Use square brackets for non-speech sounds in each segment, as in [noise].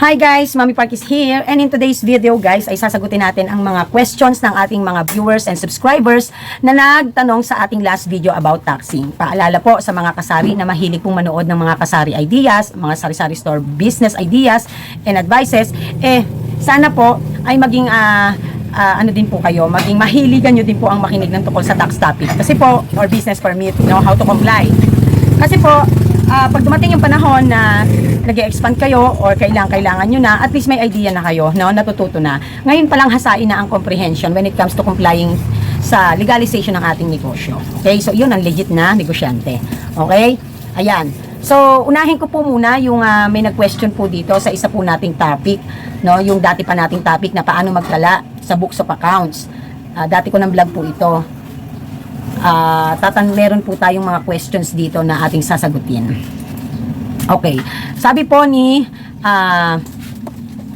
Hi guys, Mami Park is here and in today's video guys ay sasagutin natin ang mga questions ng ating mga viewers and subscribers na nagtanong sa ating last video about taxing. Paalala po sa mga kasari na mahilig pong manood ng mga kasari ideas, mga sari-sari store business ideas and advices, eh sana po ay maging ah, ah, ano din po kayo, maging mahiligan nyo din po ang makinig ng tungkol sa tax topic. Kasi po, or business permit, you know, how to comply. Kasi po, ah, pag dumating yung panahon na nag expand kayo or kailangan kailangan nyo na, at least may idea na kayo, no? natututo na. Ngayon pa lang hasain na ang comprehension when it comes to complying sa legalization ng ating negosyo. Okay? So, yun ang legit na negosyante. Okay? Ayan. So, unahin ko po muna yung ah, may nag-question po dito sa isa po nating topic, no? Yung dati pa nating topic na paano magtala sa books of accounts. Ah, dati ko ng vlog po ito. Ah, tatan meron po tayong mga questions dito na ating sasagutin. Okay. Sabi po ni ah,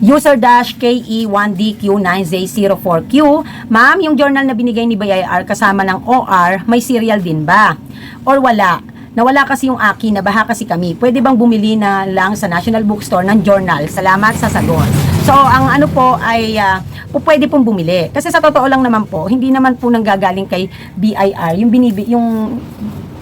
user dash E KE1DQ9Z04Q, Ma'am, yung journal na binigay ni BIR kasama ng OR, may serial din ba? Or wala? Nawala kasi yung akin, nabaha kasi kami. Pwede bang bumili na lang sa National Bookstore ng journal? Salamat sa sagot. So, ang ano po ay ah, po pwede pong bumili. Kasi sa totoo lang naman po, hindi naman po nanggagaling kay BIR, yung binibi, yung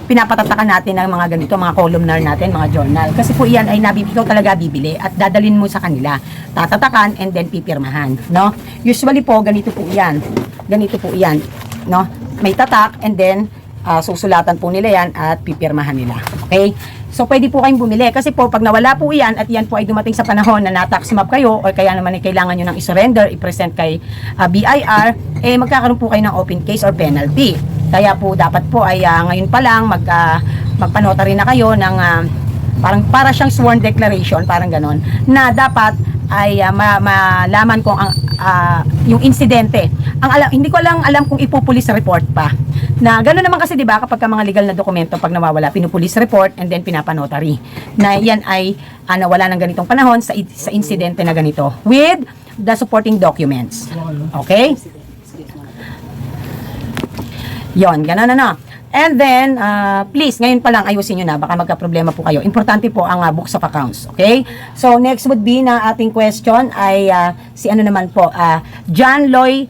pinapatatakan natin ng mga ganito, mga columnar natin, mga journal. Kasi po yan ay nabib ikaw talaga bibili at dadalin mo sa kanila. Tatatakan and then pipirmahan, no? Usually po, ganito po yan. Ganito po yan, no? May tatak and then ah, susulatan po nila yan at pipirmahan nila. Okay? So, pwede po kayong bumili. Kasi po, pag nawala po yan at yan po ay dumating sa panahon na na-tax map kayo or kaya naman ay kailangan nyo ng isurrender, i-present kay ah, BIR, eh magkakaroon po kayo ng open case or penalty. Kaya po, dapat po ay ah, ngayon pa lang mag, ah, magpanotary na kayo ng ah, parang para siyang sworn declaration, parang ganon, na dapat ay ah, ma- malaman kung ang ah, yung insidente. Ang alam, hindi ko lang alam kung ipupulis report pa. Na gano'n naman kasi 'di ba kapag ka mga legal na dokumento pag nawawala, pinupulis report and then pinapanotary. Na yan ay ah, nawala ng ganitong panahon sa sa insidente na ganito with the supporting documents. Okay? Yon, ganun ano. And then, ah, please, ngayon pa lang ayusin nyo na, baka magka-problema po kayo. Importante po ang ah, books of accounts, okay? So, next would be na ating question ay ah, si ano naman po, ah, John Lloyd,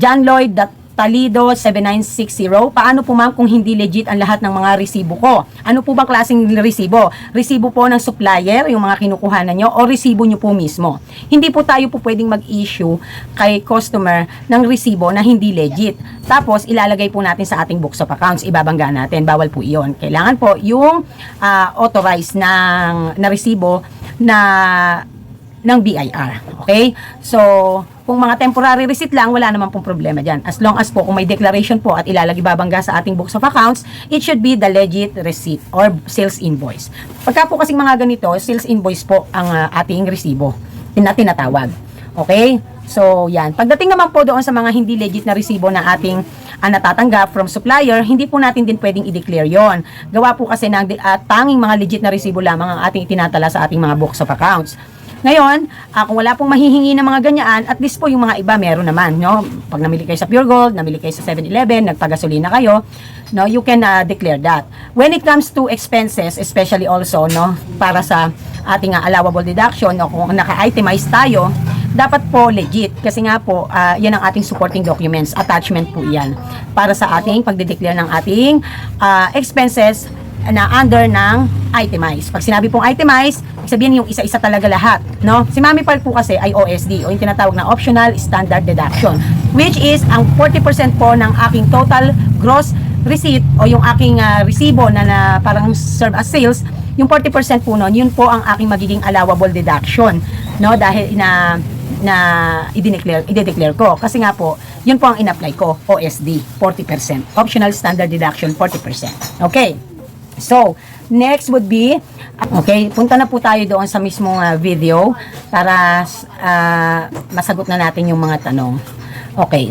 John Lloyd Talido 7960. Paano po ma'am kung hindi legit ang lahat ng mga resibo ko? Ano po bang klaseng resibo? Resibo po ng supplier, yung mga kinukuhanan nyo, o resibo nyo po mismo? Hindi po tayo po pwedeng mag-issue kay customer ng resibo na hindi legit. Tapos, ilalagay po natin sa ating books of accounts. Ibabangga natin. Bawal po iyon. Kailangan po yung ah, authorized ng, na resibo na ng BIR. Okay? So, kung mga temporary receipt lang, wala naman pong problema dyan. As long as po, kung may declaration po at ilalagay babangga sa ating books of accounts, it should be the legit receipt or sales invoice. Pagka po kasing mga ganito, sales invoice po ang ah, ating resibo na tinatawag. Okay? So, yan. Pagdating naman po doon sa mga hindi legit na resibo na ating ah, natatanggap from supplier, hindi po natin din pwedeng i-declare yon. Gawa po kasi ng ah, tanging mga legit na resibo lamang ang ating itinatala sa ating mga books of accounts. Ngayon, ah, kung wala pong mahihingi ng mga ganyan, at least po yung mga iba meron naman, no? Pag namili kayo sa Pure Gold, namili kayo sa 7-Eleven, nagpagasolina kayo, no? You can ah, declare that. When it comes to expenses, especially also, no? Para sa ating ah, allowable deduction, no? Kung naka-itemize tayo, dapat po legit kasi nga po ah, yan ang ating supporting documents attachment po yan para sa ating pagde-declare ng ating ah, expenses na under ng itemize. Pag sinabi pong itemize, sabihin yung isa-isa talaga lahat, no? Si Mami Park po kasi ay OSD o yung tinatawag na optional standard deduction, which is ang 40% po ng aking total gross receipt o yung aking ah, resibo na, na parang serve as sales, yung 40% po nun, yun po ang aking magiging allowable deduction, no? Dahil na na i-declare, i-declare ko. Kasi nga po, yun po ang in-apply ko, OSD, 40%. Optional standard deduction, 40%. Okay. So, next would be, okay, punta na po tayo doon sa mismong ah, video para ah, masagot na natin yung mga tanong. Okay.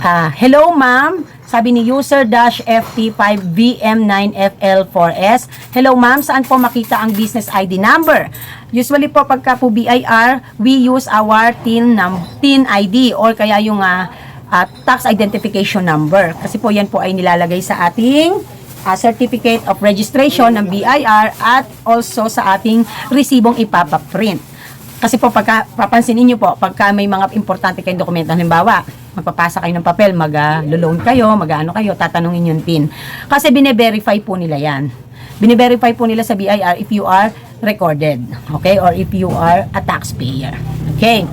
Ah, hello ma'am, sabi ni user dash FT5VM9FL4S. Hello ma'am, saan po makita ang business ID number? Usually po pagka po BIR, we use our TIN, num TIN ID or kaya yung ah, ah, tax identification number. Kasi po yan po ay nilalagay sa ating ah, Certificate of Registration ng BIR at also sa ating resibong ipapaprint. Kasi po, pagka, papansinin nyo po, pagka may mga importante kayong dokumento, halimbawa, magpapasa kayo ng papel, mag-loan kayo, mag-ano kayo, tatanungin yung PIN. Kasi bine-verify po nila yan. Bine-verify po nila sa BIR if you are recorded, okay? Or if you are a taxpayer, okay?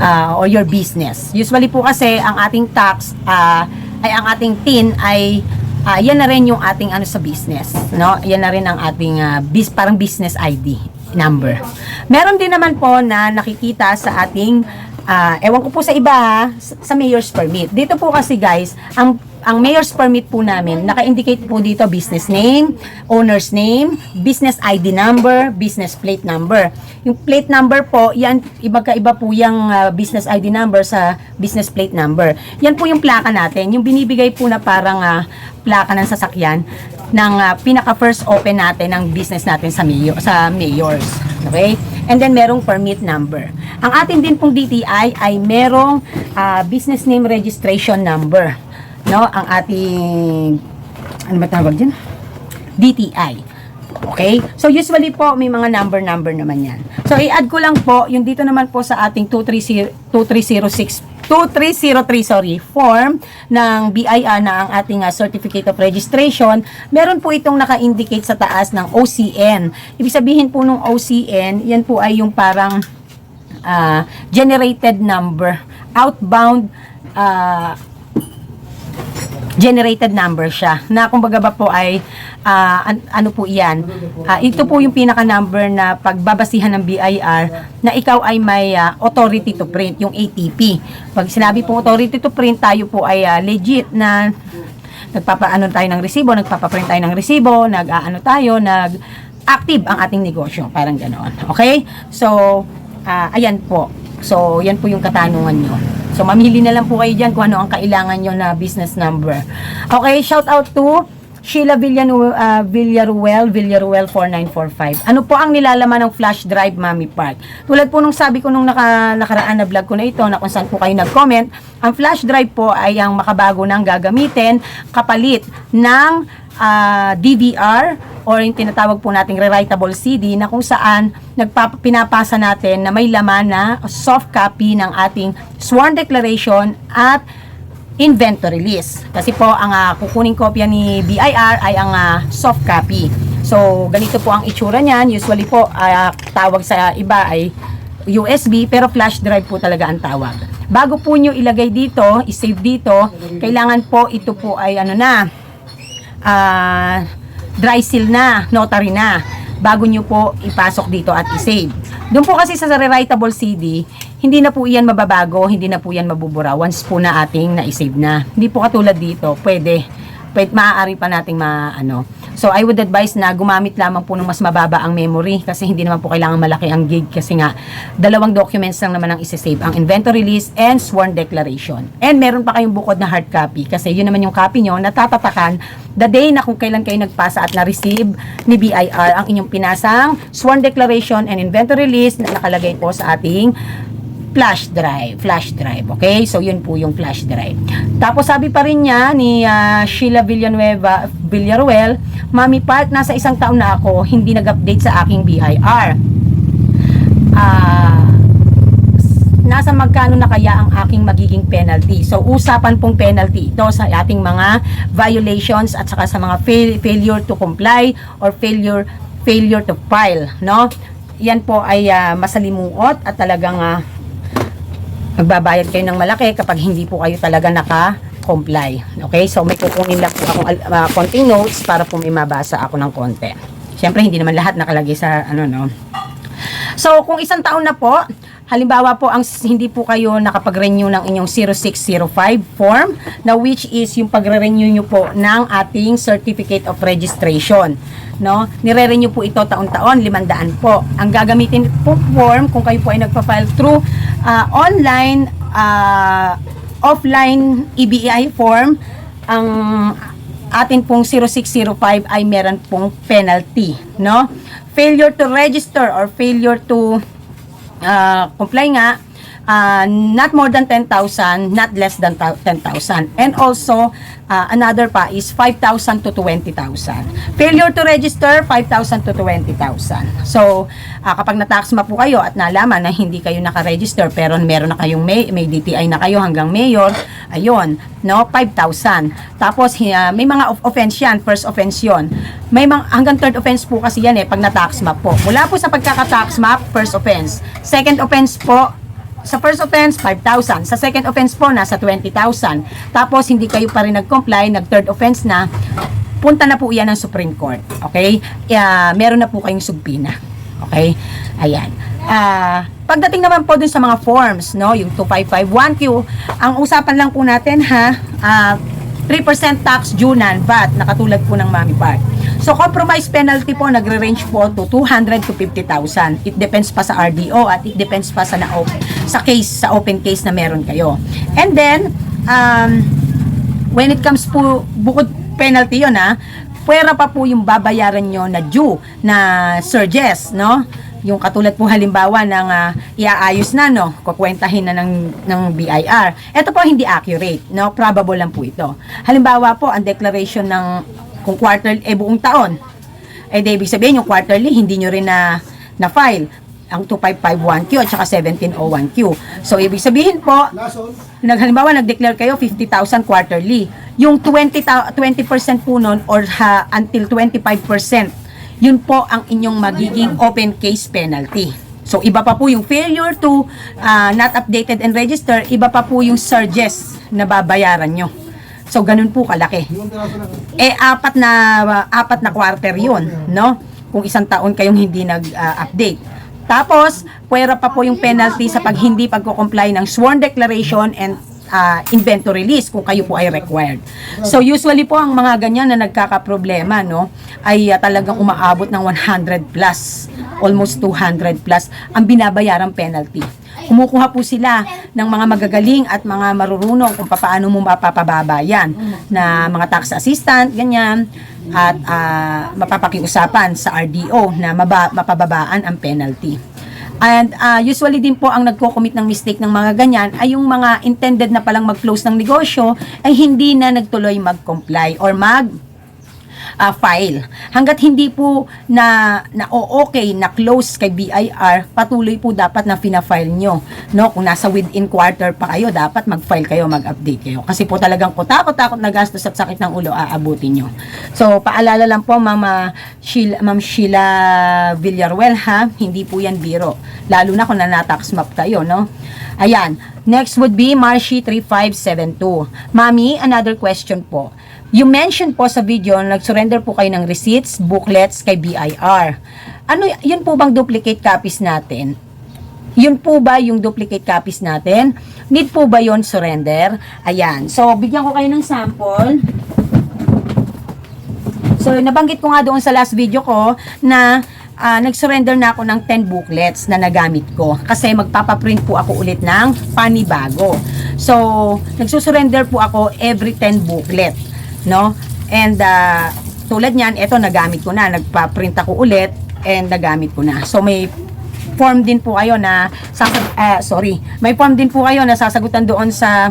uh, or your business. Usually po kasi ang ating tax uh, ay ang ating TIN ay uh, yan na rin yung ating ano sa business, no? Yan na rin ang ating uh, bis, parang business ID number. Meron din naman po na nakikita sa ating uh, ewan ko po sa iba ha, sa mayor's permit. Dito po kasi guys, ang ang mayor's permit po namin, naka-indicate po dito business name, owner's name, business ID number, business plate number. Yung plate number po, yan, iba-iba po yung uh, business ID number sa business plate number. Yan po yung plaka natin. Yung binibigay po na parang uh, plaka ng sasakyan ng uh, pinaka first open natin ng business natin sa mayor, sa mayors. Okay? And then merong permit number. Ang atin din pong DTI ay merong uh, business name registration number no ang ating ano ba tawag dyan? DTI. Okay? So, usually po, may mga number-number naman yan. So, i-add ko lang po, yung dito naman po sa ating 230, 2306 2303 sorry, form ng BIR na ang ating uh, Certificate of Registration, meron po itong naka-indicate sa taas ng OCN. Ibig sabihin po nung OCN, yan po ay yung parang uh, generated number, outbound uh, generated number siya. Na kumbaga ba po ay ah, an- ano po iyan? Ah, ito po yung pinaka number na pagbabasihan ng BIR na ikaw ay may ah, authority to print yung ATP pag sinabi po authority to print tayo po ay ah, legit na nagpapaano tayo ng resibo nagpapaprint tayo ng resibo nag-aano tayo nag active ang ating negosyo. Parang ganoon. Okay? So ah, ayan po so yan po yung katanungan nyo So, mamili na lang po kayo dyan kung ano ang kailangan nyo na business number. Okay, shout out to Sheila Villanuel, uh, Villaruel, Villaruel 4945. Ano po ang nilalaman ng flash drive, Mami Park? Tulad po nung sabi ko nung naka, nakaraan na vlog ko na ito, na kung saan po kayo nag-comment, ang flash drive po ay ang makabago ng gagamitin kapalit ng ah, DVR or yung tinatawag po nating rewritable CD na kung saan nagpap- pinapasa natin na may laman na soft copy ng ating sworn declaration at inventory list. Kasi po ang ah, kukuning kopya ni BIR ay ang ah, soft copy. So ganito po ang itsura niyan. Usually po ah, tawag sa iba ay USB pero flash drive po talaga ang tawag. Bago po nyo ilagay dito, i-save dito, kailangan po ito po ay ano na, ah, dry seal na, notary na, bago nyo po ipasok dito at i-save. Doon po kasi sa rewritable CD, hindi na po iyan mababago, hindi na po iyan mabubura once po na ating na-save na. Hindi po katulad dito, pwede, pwede maaari pa nating ma, ano. So, I would advise na gumamit lamang po ng mas mababa ang memory kasi hindi naman po kailangan malaki ang gig kasi nga, dalawang documents lang naman ang isi-save, ang inventory list and sworn declaration. And meron pa kayong bukod na hard copy kasi yun naman yung copy nyo na tatatakan the day na kung kailan kayo nagpasa at na-receive ni BIR ang inyong pinasang sworn declaration and inventory list na nakalagay po sa ating flash drive, flash drive, okay? So, yun po yung flash drive. Tapos, sabi pa rin niya ni ah, Sheila Villanueva, Villaruel, Mami Park, nasa isang taon na ako, hindi nag-update sa aking BIR. Ah, nasa magkano na kaya ang aking magiging penalty. So, usapan pong penalty ito sa ating mga violations at saka sa mga fail- failure to comply or failure failure to file, no? Yan po ay ah, masalimuot at talagang ah, magbabayad kayo ng malaki kapag hindi po kayo talaga naka-comply. Okay? So, may kukunin lang po akong uh, konting notes para po may mabasa ako ng konti. Siyempre, hindi naman lahat nakalagay sa ano, no? So, kung isang taon na po, halimbawa po, ang hindi po kayo nakapag-renew ng inyong 0605 form, na which is yung pagre-renew nyo po ng ating Certificate of Registration. No? Nire-renew po ito taon-taon, 500 po. Ang gagamitin po form, kung kayo po ay nagpa-file through ah, online, ah, offline EBI form, ang atin pong 0605 ay meron pong penalty, no? Failure to register or failure to ah, comply nga uh, not more than 10,000, not less than ta- 10,000. And also, uh, another pa is 5,000 to 20,000. Failure to register, 5,000 to 20,000. So, uh, kapag natax ma po kayo at nalaman na hindi kayo nakaregister pero meron na kayong may, may DTI na kayo hanggang mayor, ayun, no, 5,000. Tapos, uh, may mga of- offense yan, first offense yun. May mga, hanggang third offense po kasi yan eh, pag natax map po. Mula po sa pagkaka-tax map, first offense. Second offense po, sa first offense, 5,000. Sa second offense po, nasa 20,000. Tapos, hindi kayo pa rin nag-comply, nag-third offense na, punta na po yan ng Supreme Court. Okay? Uh, meron na po kayong subpina. Okay? Ayan. Ah, pagdating naman po dun sa mga forms, no, yung 2551Q, ang usapan lang po natin ha, ah, 3% tax due non-VAT, nakatulad po ng Mami Park. So, compromise penalty po, nagre-range po to 200 to 50,000. It depends pa sa RDO at it depends pa sa, na sa case, sa open case na meron kayo. And then, um, when it comes po, bukod penalty yun ha, pwera pa po yung babayaran nyo na due na surges, no? Yung katulad po halimbawa ng ah, iaayos na, no? Kukwentahin na ng, ng BIR. Ito po hindi accurate, no? Probable lang po ito. Halimbawa po, ang declaration ng kung quarter, eh buong taon, eh di ibig sabihin yung quarterly, hindi nyo rin na, na-file ang 2551Q at saka 1701Q. So, ibig sabihin po, nag, halimbawa, nag-declare kayo 50,000 quarterly. Yung 20, ta- 20% po nun or ha, until 25%, yun po ang inyong magiging open case penalty. So, iba pa po yung failure to uh, not updated and register, iba pa po yung surges na babayaran nyo. So, ganun po kalaki. Eh, apat na, apat na quarter yun, no? Kung isang taon kayong hindi nag-update. Tapos, pwera pa po yung penalty sa pag hindi pagko-comply ng sworn declaration and uh, inventory list kung kayo po ay required. So usually po ang mga ganyan na nagkakaproblema no ay uh, talagang umaabot ng 100 plus, almost 200 plus ang binabayarang penalty. Kumukuha po sila ng mga magagaling at mga marurunong kung paano mo mapapababa yan na mga tax assistant, ganyan at uh, mapapakiusapan sa RDO na maba, mapababaan ang penalty. And uh, usually din po ang nagko-commit ng mistake ng mga ganyan ay yung mga intended na palang mag-close ng negosyo ay hindi na nagtuloy mag-comply or mag uh, file. Hanggat hindi po na, na o okay, na close kay BIR, patuloy po dapat na fina-file nyo. No? Kung nasa within quarter pa kayo, dapat mag-file kayo, mag-update kayo. Kasi po talagang kutakot-takot na gastos at sakit ng ulo aabutin nyo. So, paalala lang po, Mama Sheila, Ma'am Sheila Villaruel, ha? Hindi po yan biro. Lalo na kung nanatax map kayo, no? Ayan. Next would be Marcy 3572. Mami, another question po. You mentioned po sa video, nag-surrender po kayo ng receipts, booklets kay BIR. Ano, yun po bang duplicate copies natin? Yun po ba yung duplicate copies natin? Need po ba yon surrender? Ayan. So, bigyan ko kayo ng sample. So, nabanggit ko nga doon sa last video ko na uh, nag-surrender na ako ng 10 booklets na nagamit ko kasi magpapaprint po ako ulit ng panibago. So, nagsusurrender po ako every 10 booklet, no? And uh, tulad niyan, ito nagamit ko na, nagpa-print ako ulit and nagamit ko na. So, may form din po kayo na sasag uh, sorry, may form din po kayo na sasagutan doon sa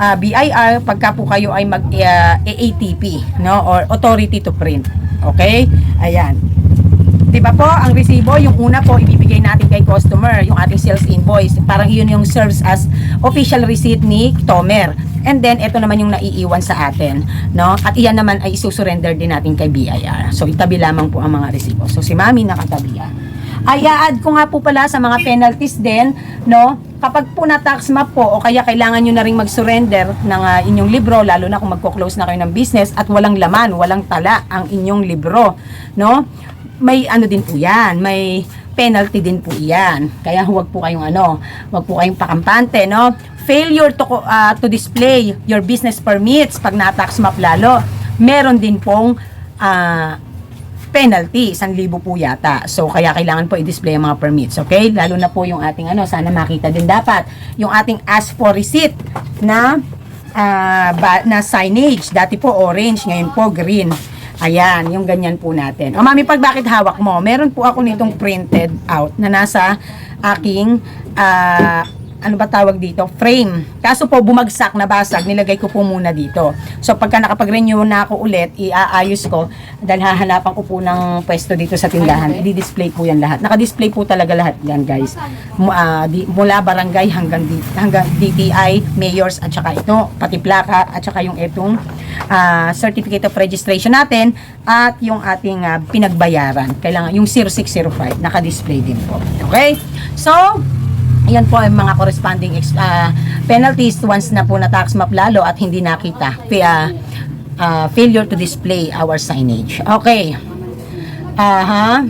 uh, BIR pagka po kayo ay mag uh, AATP, no? Or authority to print. Okay? Ayan. 'Di ba po, ang resibo, yung una po ibibigay natin kay customer, yung ating sales invoice. Parang iyon yung serves as official receipt ni Tomer. And then ito naman yung naiiwan sa atin, no? At iyan naman ay isusurrender din natin kay BIR. So itabi lamang po ang mga resibo. So si Mami nakatabi yan. Ay add ko nga po pala sa mga penalties din, no? Kapag po na tax map po o kaya kailangan nyo na ring mag-surrender ng uh, inyong libro lalo na kung magko-close na kayo ng business at walang laman, walang tala ang inyong libro, no? may ano din po yan, may penalty din po yan. Kaya huwag po kayong ano, huwag po kayong pakampante, no? Failure to, uh, to display your business permits pag na-tax map lalo, meron din pong uh, penalty, 1,000 po yata. So, kaya kailangan po i-display ang mga permits, okay? Lalo na po yung ating ano, sana makita din dapat, yung ating ask for receipt na uh, ba, na signage. Dati po orange, ngayon po green. Ayan, yung ganyan po natin. O mami, pag bakit hawak mo? Meron po ako nitong printed out na nasa aking uh, ano ba tawag dito, frame. Kaso po bumagsak, nabasag, nilagay ko po muna dito. So pagka nakapag-renew na ako ulit, iaayos ko dahil hahanapan ko po ng pwesto dito sa tindahan. I-display po yan lahat. Naka-display po talaga lahat yan, guys. Ah, di- mula barangay hanggang di- hanggang DTI, mayors at saka ito, pati plaka at saka yung itong ah, certificate of registration natin at yung ating ah, pinagbayaran. Kailangan yung 0605 naka-display din po. Okay? So, Ayan po ang mga corresponding ah, penalties once na po na tax map lalo at hindi nakita. Kaya ah, failure to display our signage. Okay. Aha.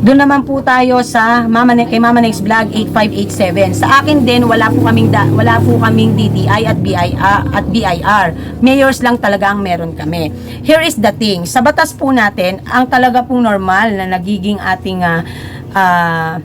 Doon naman po tayo sa Mama kay Mama Next Vlog 8587. Sa akin din wala po kaming da, wala po kaming DTI at BIR at BIR. Mayors lang talaga ang meron kami. Here is the thing. Sa batas po natin, ang talaga pong normal na nagiging ating ah, ah,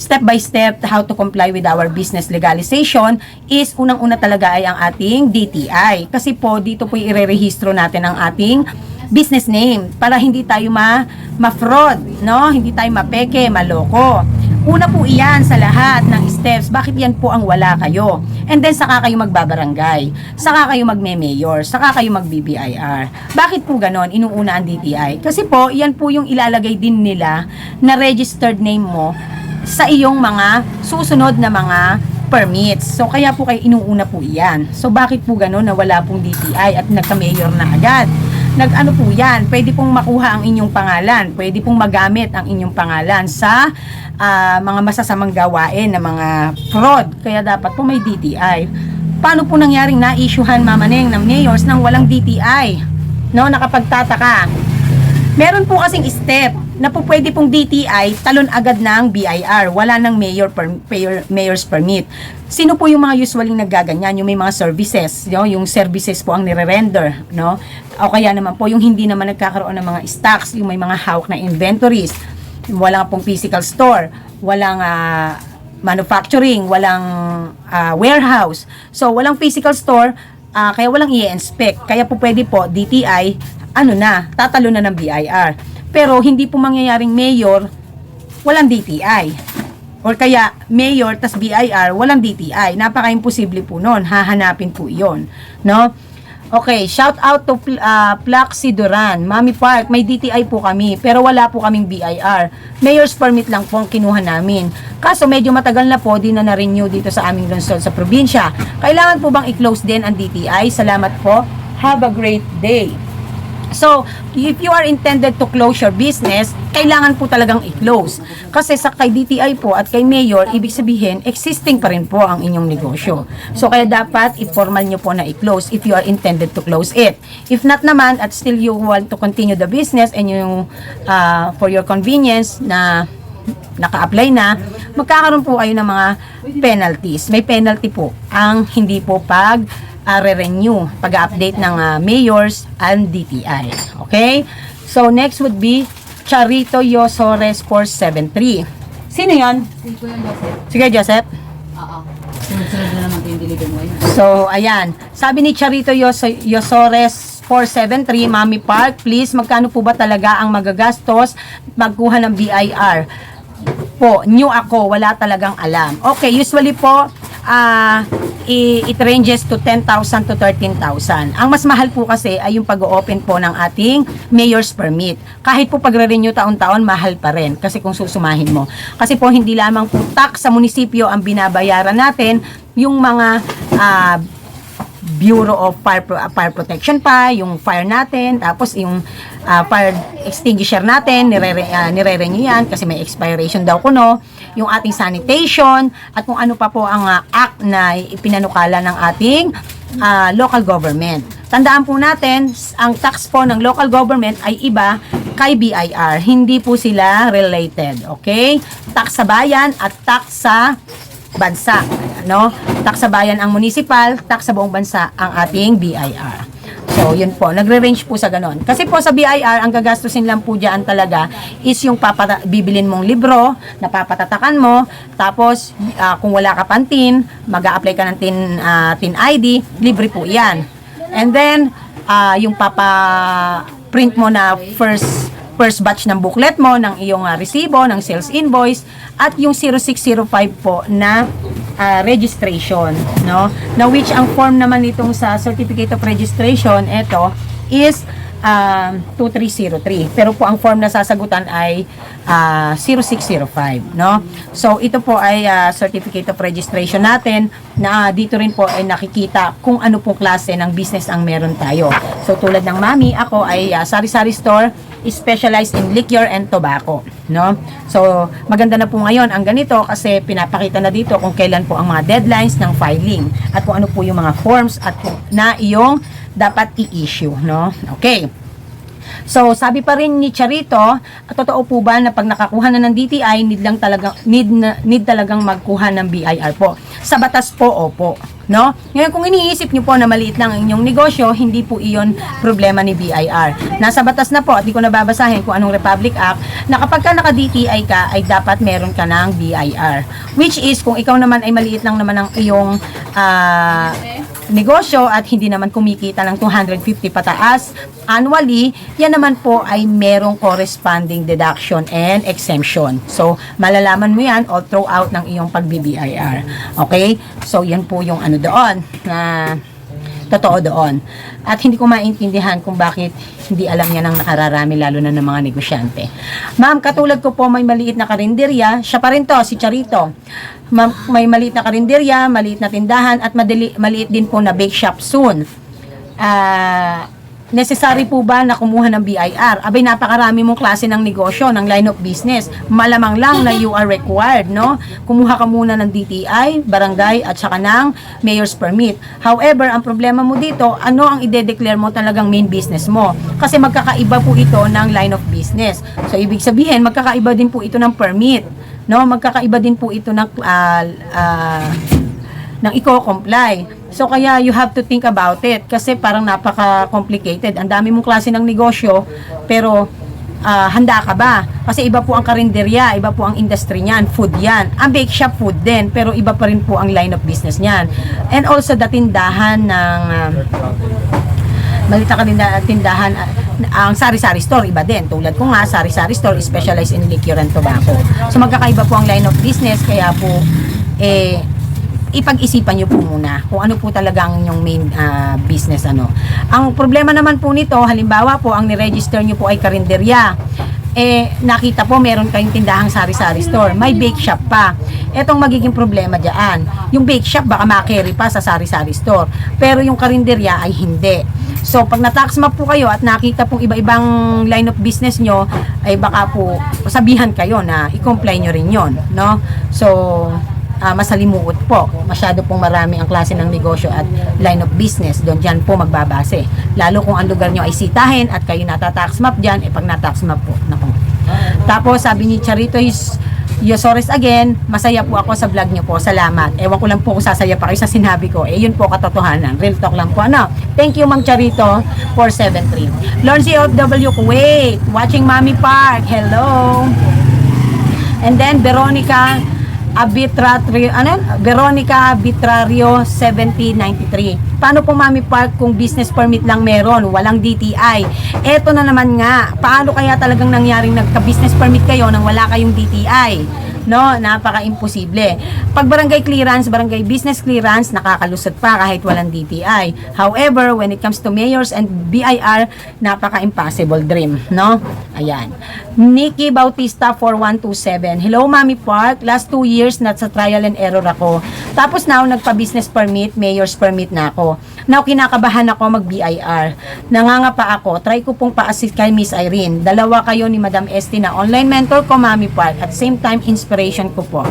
step by step how to comply with our business legalization is unang-una talaga ay ang ating DTI. Kasi po dito po irerehistro natin ang ating business name para hindi tayo ma ma-fraud, no? Hindi tayo mapeke, maloko. Una po iyan sa lahat ng steps. Bakit yan po ang wala kayo? And then saka kayo magbabarangay. Saka kayo magme-mayor. Saka kayo mag-BBIR. Bakit po ganon? Inuuna ang DTI. Kasi po, yan po yung ilalagay din nila na registered name mo sa iyong mga susunod na mga permits. So, kaya po kayo inuuna po iyan. So, bakit po gano'n na wala pong DTI at nagka-mayor na agad? Nag-ano po yan? Pwede pong makuha ang inyong pangalan. Pwede pong magamit ang inyong pangalan sa ah, mga masasamang gawain na mga fraud. Kaya dapat po may DTI. Paano po nangyaring na-issuehan mamaneng ng mayors nang walang DTI? No, nakapagtataka. Meron po kasing step na po pwede pong DTI talon agad ng BIR. Wala ng mayor, per, mayor mayor's permit. Sino po yung mga usually naggaganyan? Yung may mga services, no? yung services po ang nire-render, no? O kaya naman po yung hindi naman nagkakaroon ng mga stocks, yung may mga hawak na inventories. Wala pong physical store, walang ah, manufacturing, walang ah, warehouse. So, walang physical store, ah, kaya walang i-inspect. Kaya po pwede po, DTI, ano na, tatalo na ng BIR. Pero hindi po mangyayaring mayor, walang DTI. Or kaya mayor tas BIR, walang DTI. Napaka-imposible po noon. Hahanapin po 'yon, no? Okay, shout out to uh, Plaxi Duran, Mami Park, may DTI po kami, pero wala po kaming BIR. Mayor's permit lang po ang kinuha namin. Kaso medyo matagal na po, di na na-renew dito sa aming lungsod sa probinsya. Kailangan po bang i-close din ang DTI? Salamat po. Have a great day. So, if you are intended to close your business, kailangan po talagang i-close. Kasi sa kay DTI po at kay Mayor, ibig sabihin, existing pa rin po ang inyong negosyo. So, kaya dapat i-formal nyo po na i-close if you are intended to close it. If not naman, at still you want to continue the business and yung, uh, for your convenience na naka-apply na, magkakaroon po kayo ng mga penalties. May penalty po ang hindi po pag uh, re-renew, pag-update ng uh, mayors and DTI. Okay? So, next would be Charito Yosores 473. Sino yan? Si Kuya Joseph. Sige, Joseph. Oo. Sunod-sunod na naman yung deliver mo yun. So, ayan. Sabi ni Charito Yos Yosores 473, Mami Park, please, magkano po ba talaga ang magagastos magkuha ng BIR? Po, new ako, wala talagang alam. Okay, usually po, ah, i- it ranges to 10,000 to 13,000. Ang mas mahal po kasi ay yung pag-open po ng ating mayor's permit. Kahit po pagre-renew taon-taon, mahal pa rin kasi kung susumahin mo. Kasi po hindi lamang po tax sa munisipyo ang binabayaran natin, yung mga ah, Bureau of Fire, Fire Protection pa, yung fire natin, tapos yung ah, fire extinguisher natin, nire, uh, nire-renew yan kasi may expiration daw kuno, yung ating sanitation, at kung ano pa po ang ah, act na ipinanukala ng ating ah, local government. Tandaan po natin, ang tax po ng local government ay iba kay BIR. Hindi po sila related. Okay? Tax sa bayan at tax sa bansa. No? Tax sa bayan ang municipal, tax sa buong bansa ang ating BIR. So, yun po. Nagre-range po sa ganon. Kasi po sa BIR, ang gagastusin lang po dyan talaga is yung papata- bibilin mong libro, napapatatakan mo, tapos ah, kung wala ka pang TIN, mag apply ka ng TIN, ah, TIN ID, libre po yan. And then, ah, yung papa print mo na first first batch ng booklet mo, ng iyong ah, resibo, ng sales invoice, at yung 0605 po na ah, registration, no? Na which ang form naman nitong sa Certificate of Registration, ito, is um, 2303. Pero po ang form na sasagutan ay ah, 0605, no? So, ito po ay ah, Certificate of Registration natin na dito rin po ay nakikita kung ano pong klase ng business ang meron tayo. So, tulad ng mami, ako ay ah, sari-sari store specialized in liquor and tobacco, no? So, maganda na po ngayon ang ganito kasi pinapakita na dito kung kailan po ang mga deadlines ng filing at kung ano po yung mga forms at na iyong dapat i-issue, no? Okay. So, sabi pa rin ni Charito, totoo po ba na pag nakakuha na ng DTI, need lang talaga need need talagang magkuha ng BIR po. Sa batas po, opo. No? Ngayon, kung iniisip niyo po na maliit lang ang inyong negosyo, hindi po iyon problema ni BIR. Nasa batas na po, at di ko nababasahin kung anong Republic Act, na kapag ka naka-DTI ka, ay dapat meron ka ng BIR. Which is, kung ikaw naman ay maliit lang naman ang iyong ah, negosyo at hindi naman kumikita ng 250 pataas annually, yan naman po ay merong corresponding deduction and exemption. So, malalaman mo yan all throughout ng iyong pag-BBIR. Okay? So, yan po yung ano doon na totoo doon. At hindi ko maintindihan kung bakit hindi alam niya ng nakararami lalo na ng mga negosyante. Ma'am, katulad ko po may maliit na karinderya, siya pa rin to, si Charito. Ma'am, may maliit na karinderya, maliit na tindahan at madali, maliit din po na bake shop soon. Ah, necessary po ba na kumuha ng BIR? Abay, napakarami mong klase ng negosyo, ng line of business. Malamang lang na you are required, no? Kumuha ka muna ng DTI, barangay, at saka ng mayor's permit. However, ang problema mo dito, ano ang ide-declare mo talagang main business mo? Kasi magkakaiba po ito ng line of business. So, ibig sabihin, magkakaiba din po ito ng permit. No, magkakaiba din po ito ng ah, ah, ng i-comply. So kaya you have to think about it kasi parang napaka-complicated. Ang dami mong klase ng negosyo pero ah, handa ka ba? Kasi iba po ang karinderya, iba po ang industry niyan, food yan. Ang bake shop food din, pero iba pa rin po ang line of business niyan. And also the tindahan ng ah, malita ka din na tindahan ah, ang sari-sari store iba din tulad ko nga sari-sari store specialized in liquor and tobacco so magkakaiba po ang line of business kaya po eh ipag-isipan nyo po muna kung ano po talagang yung main ah, business ano. Ang problema naman po nito, halimbawa po ang ni-register nyo po ay karinderya. Eh, nakita po meron kayong tindahang sari-sari store. May bake shop pa. Etong magiging problema dyan. Yung bake shop baka makarry pa sa sari-sari store. Pero yung karinderya ay hindi. So, pag na-tax map po kayo at nakita pong iba-ibang line of business nyo, ay baka po sabihan kayo na i-comply nyo rin yon no? So, ah, masalimuot po. Masyado pong marami ang klase ng negosyo at line of business. Doon dyan po magbabase. Lalo kung ang lugar nyo ay sitahin at kayo natatax map dyan, eh pag natax map po, naku. Tapos sabi ni Charito is Yosores again, masaya po ako sa vlog nyo po. Salamat. Ewan ko lang po kung sasaya pa kayo sa sinabi ko. Eh, yun po katotohanan. Real talk lang po. Ano? Thank you, Ma'am Charito, 473. Lawrence OFW Kuwait. Watching Mami Park. Hello. And then, Veronica Abitratrio, ano? yun? Veronica Bitrario 7093. Paano po Mami Park kung business permit lang meron, walang DTI? Eto na naman nga, paano kaya talagang nangyaring nagka-business permit kayo nang wala kayong DTI? No, napaka-imposible. Pag barangay clearance, barangay business clearance, nakakalusot pa kahit walang DTI. However, when it comes to mayors and BIR, napaka-impossible dream, no? Ayan. Nikki Bautista 4127. Hello, Mami Park. Last two years, nasa trial and error ako. Tapos now, nagpa-business permit, mayor's permit na ako. Now, kinakabahan ako mag-BIR. Nangangapa ako. Try ko pong pa-assist kay Miss Irene. Dalawa kayo ni Madam Esty na online mentor ko, Mami Park. At same time, inspiration ko po.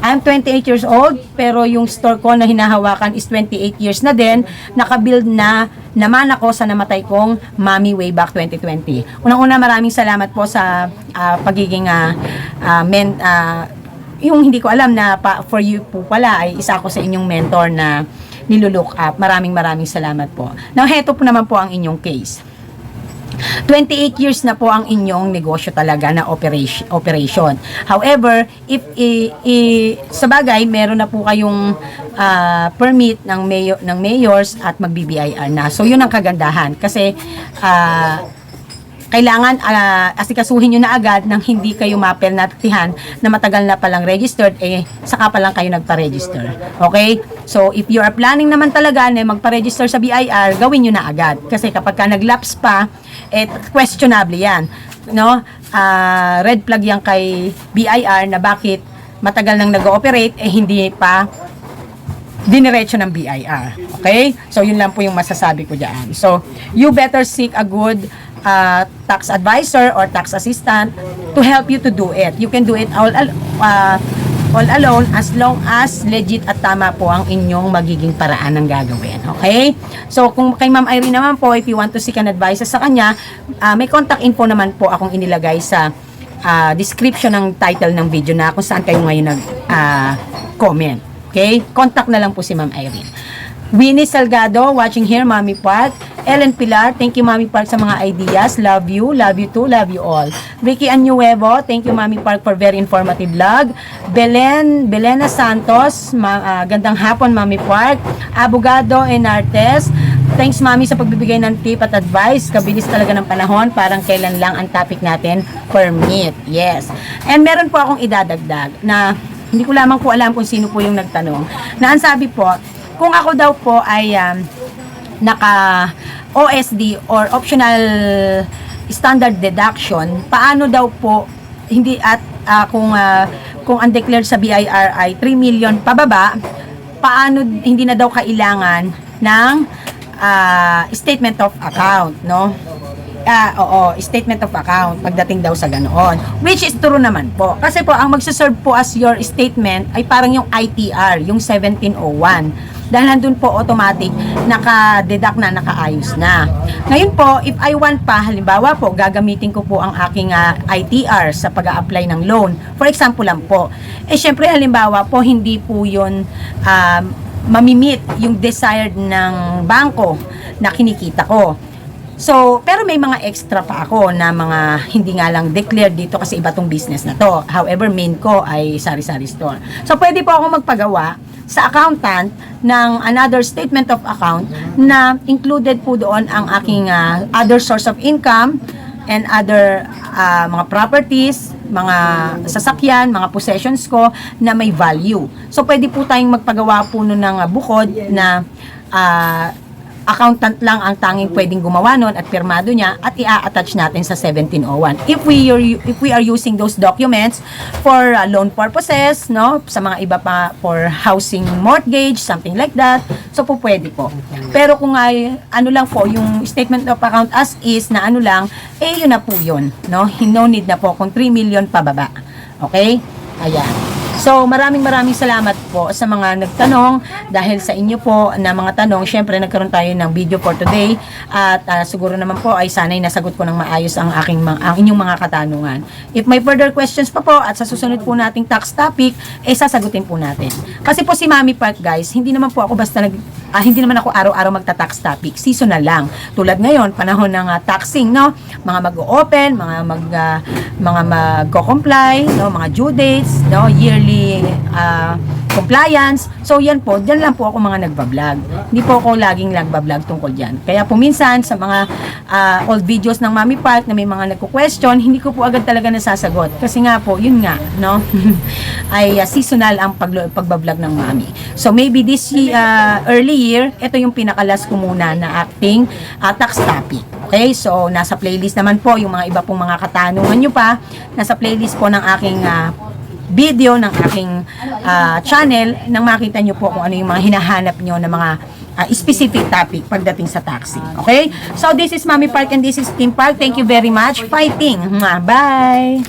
I'm 28 years old, pero yung store ko na hinahawakan is 28 years na din. Nakabuild na naman ako sa namatay kong Mami way back 2020. Unang-una, maraming salamat po sa ah, pagiging ah, ah, men, ah, yung hindi ko alam na pa, for you po pala ay isa ako sa inyong mentor na nilulook up. Maraming maraming salamat po. Now, heto po naman po ang inyong case. 28 years na po ang inyong negosyo talaga na operation. operation. However, if i, i- sa bagay, meron na po kayong ah, permit ng mayor ng mayors at mag-BBIR na. So, yun ang kagandahan kasi ah, kailangan ah, asikasuhin nyo na agad nang hindi kayo mapenaltihan na matagal na palang registered, eh, saka pa lang kayo nagpa-register. Okay? So, if you are planning naman talaga na magpa-register sa BIR, gawin nyo na agad. Kasi kapag ka nag-lapse pa, eh, questionable yan. No? Ah, red flag yan kay BIR na bakit matagal nang nag-ooperate, eh, hindi pa diniretso ng BIR. Okay? So, yun lang po yung masasabi ko dyan. So, you better seek a good uh, tax advisor or tax assistant to help you to do it. You can do it all, al- uh, all alone as long as legit at tama po ang inyong magiging paraan ng gagawin. Okay? So, kung kay Ma'am Irene naman po, if you want to seek an advisor sa kanya, uh, may contact info naman po akong inilagay sa uh, description ng title ng video na kung saan kayo ngayon nag-comment. okay? Contact na lang po si Ma'am Irene. Winnie Salgado, watching here, Mami Park. Ellen Pilar, thank you Mami Park sa mga ideas. Love you, love you too, love you all. Ricky Anuevo, thank you Mami Park for very informative vlog. Belen, Belena Santos, ma- ah, gandang hapon Mami Park. Abogado Enartes, thanks Mami sa pagbibigay ng tip at advice. Kabilis talaga ng panahon, parang kailan lang ang topic natin, permit. Yes. And meron po akong idadagdag na hindi ko lamang po alam kung sino po yung nagtanong. Na ang sabi po, kung ako daw po ay um, naka OSD or optional standard deduction, paano daw po hindi at ah, kung ah, kung undeclared sa BIR ay 3 million pababa, paano hindi na daw kailangan ng ah, statement of account, no? Ah, oo, statement of account pagdating daw sa ganoon. Which is true naman po. Kasi po, ang magsaserve po as your statement ay parang yung ITR, yung 1701. Dahil nandun po automatic, naka-deduct na, nakaayos na. Ngayon po, if I want pa, halimbawa po, gagamitin ko po ang aking ah, ITR sa pag apply ng loan. For example lang po. Eh, syempre, halimbawa po, hindi po yun um, mamimit yung desired ng bangko na kinikita ko. So, pero may mga extra pa ako na mga hindi nga lang declared dito kasi iba tong business na to. However, main ko ay sari-sari store. So, pwede po ako magpagawa sa accountant ng another statement of account na included po doon ang aking ah, other source of income and other ah, mga properties, mga sasakyan, mga possessions ko na may value. So, pwede po tayong magpagawa po nun ng ah, bukod na ah, accountant lang ang tanging pwedeng gumawa nun at pirmado niya at i-attach natin sa 1701. If we are if we are using those documents for uh, loan purposes, no, sa mga iba pa for housing mortgage, something like that, so po pwede po. Pero kung ay ano lang po yung statement of account as is na ano lang, eh yun na po yun, no? No need na po kung 3 million pababa. Okay? Ayan. So, maraming maraming salamat po sa mga nagtanong dahil sa inyo po na mga tanong. Syempre, nagkaroon tayo ng video for today at ah, siguro naman po ay sanay nasagot ko ng maayos ang aking ang inyong mga katanungan. If may further questions pa po at sa susunod po nating tax topic, eh sasagutin po natin. Kasi po si Mami Park guys, hindi naman po ako basta nag ah, hindi naman ako araw-araw magta-tax topic. Seasonal lang. Tulad ngayon, panahon ng ah, taxing, no? Mga mag-open, mga mag ah, mga magko-comply, no? Mga due dates, no? Yearly ah, compliance. So, yan po. Diyan lang po ako mga nagbablog. Hindi po ako laging nagbablog tungkol dyan. Kaya po minsan, sa mga ah, old videos ng Mami Park na may mga nagko-question, hindi ko po agad talaga nasasagot. Kasi nga po, yun nga, no? [laughs] ay ah, seasonal ang pag pagbablog ng Mami. So, maybe this ah, early year, ito yung pinakalas ko muna na acting ah, tax topic. Okay? So, nasa playlist naman po yung mga iba pong mga katanungan nyo pa. Nasa playlist po ng aking ah, video ng aking ah, channel nang makita nyo po kung ano yung mga hinahanap nyo na mga ah, specific topic pagdating sa taxi. Okay? So, this is Mami Park and this is Team Park. Thank you very much. Fighting! Bye!